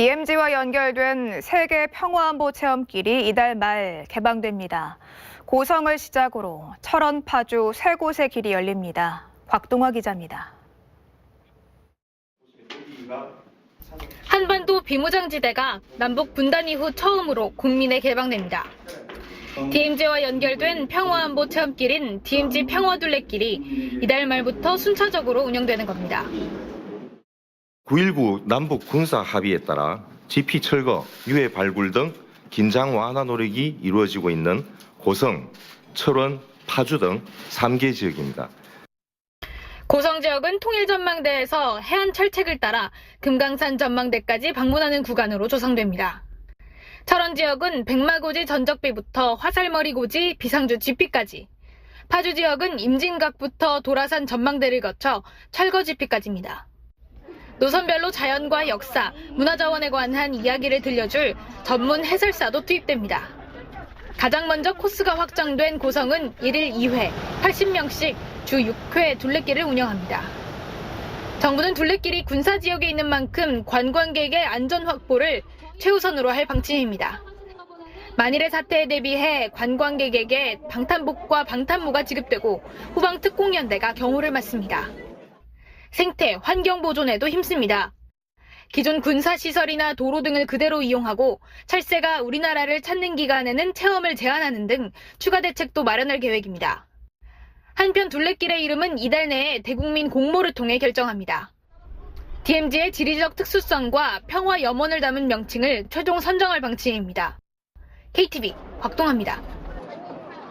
DMZ와 연결된 세계 평화안보 체험길이 이달 말 개방됩니다. 고성을 시작으로 철원, 파주 세 곳의 길이 열립니다. 곽동화 기자입니다. 한반도 비무장지대가 남북 분단 이후 처음으로 국민에 개방됩니다. DMZ와 연결된 평화안보 체험길인 DMZ 평화둘레길이 이달 말부터 순차적으로 운영되는 겁니다. 9.19 남북 군사 합의에 따라 GP 철거, 유해 발굴 등 긴장 완화 노력이 이루어지고 있는 고성, 철원, 파주 등 3개 지역입니다. 고성 지역은 통일 전망대에서 해안 철책을 따라 금강산 전망대까지 방문하는 구간으로 조성됩니다. 철원 지역은 백마고지 전적비부터 화살머리 고지 비상주 GP까지, 파주 지역은 임진각부터 도라산 전망대를 거쳐 철거 GP까지입니다. 노선별로 자연과 역사, 문화자원에 관한 이야기를 들려줄 전문 해설사도 투입됩니다. 가장 먼저 코스가 확정된 고성은 1일 2회, 80명씩 주 6회 둘레길을 운영합니다. 정부는 둘레길이 군사 지역에 있는 만큼 관광객의 안전 확보를 최우선으로 할 방침입니다. 만일의 사태에 대비해 관광객에게 방탄복과 방탄무가 지급되고 후방 특공연대가 경호를 맡습니다. 생태, 환경 보존에도 힘씁니다. 기존 군사시설이나 도로 등을 그대로 이용하고 철새가 우리나라를 찾는 기간에는 체험을 제한하는 등 추가 대책도 마련할 계획입니다. 한편 둘레길의 이름은 이달 내에 대국민 공모를 통해 결정합니다. DMZ의 지리적 특수성과 평화 염원을 담은 명칭을 최종 선정할 방침입니다. KTV 곽동아입니다.